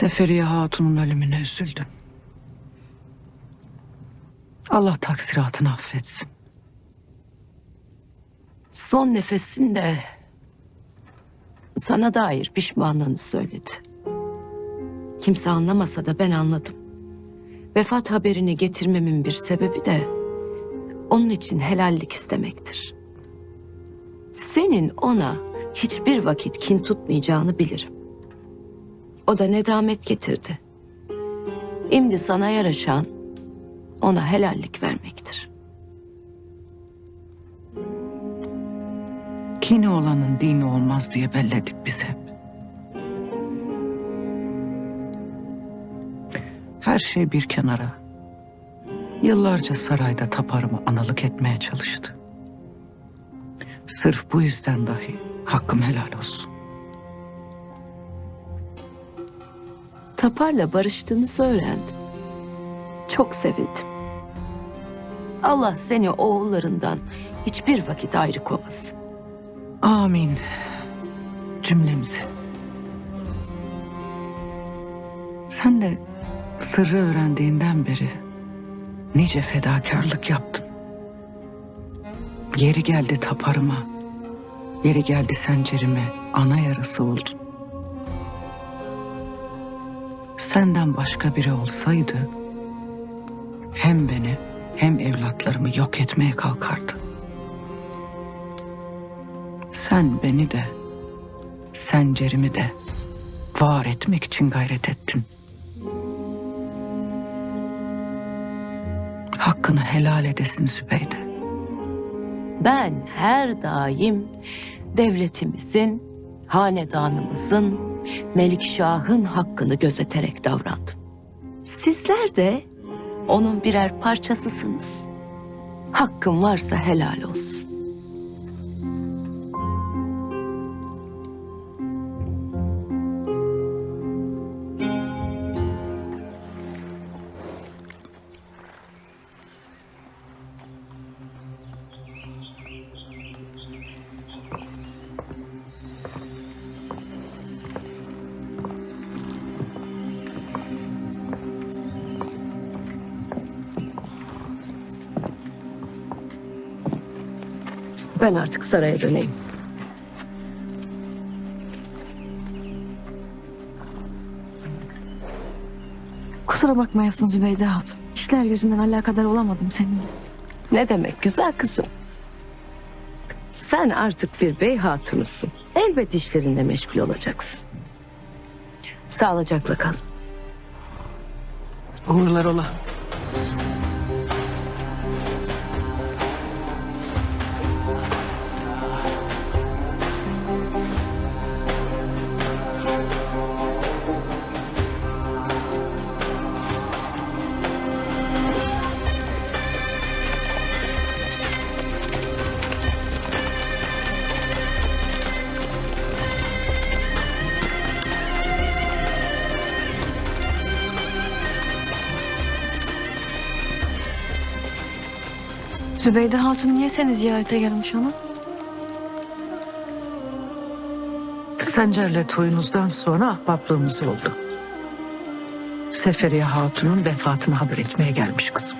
Seferiye Hatun'un ölümüne üzüldüm. Allah taksiratını affetsin. Son nefesinde sana dair pişmanlığını söyledi. Kimse anlamasa da ben anladım. Vefat haberini getirmemin bir sebebi de onun için helallik istemektir. Senin ona hiçbir vakit kin tutmayacağını bilirim. O da nedamet getirdi. Şimdi sana yaraşan ona helallik vermektir. Kini olanın dini olmaz diye belledik biz hep. Her şey bir kenara. Yıllarca sarayda taparımı analık etmeye çalıştı. Sırf bu yüzden dahi hakkım helal olsun. Tapar'la barıştığınızı öğrendim. Çok sevindim. Allah seni oğullarından hiçbir vakit ayrı koymasın. Amin. Cümlemizi. Sen de sırrı öğrendiğinden beri nice fedakarlık yaptın. Yeri geldi taparıma, yeri geldi sencerime ana yarası oldun. Senden başka biri olsaydı hem beni hem evlatlarımı yok etmeye kalkardı. Sen beni de, sencerimi de var etmek için gayret ettin. Hakkını helal edesin Zübeyde. Ben her daim devletimizin, hanedanımızın, Melikşah'ın hakkını gözeterek davrandım. Sizler de onun birer parçasısınız. Hakkım varsa helal olsun. Ben artık saraya döneyim. Kusura bakmayasın Zübeyde Hatun. İşler yüzünden alakadar olamadım seninle. Ne demek güzel kızım? Sen artık bir bey hatunusun. Elbet işlerinde meşgul olacaksın. Sağlıcakla kal. Uğurlar ola. Zübeyde Hatun niye seni ziyarete gelmiş ana? Sencer'le toyunuzdan sonra ahbaplığımız oldu. Seferiye Hatun'un vefatını haber etmeye gelmiş kızım.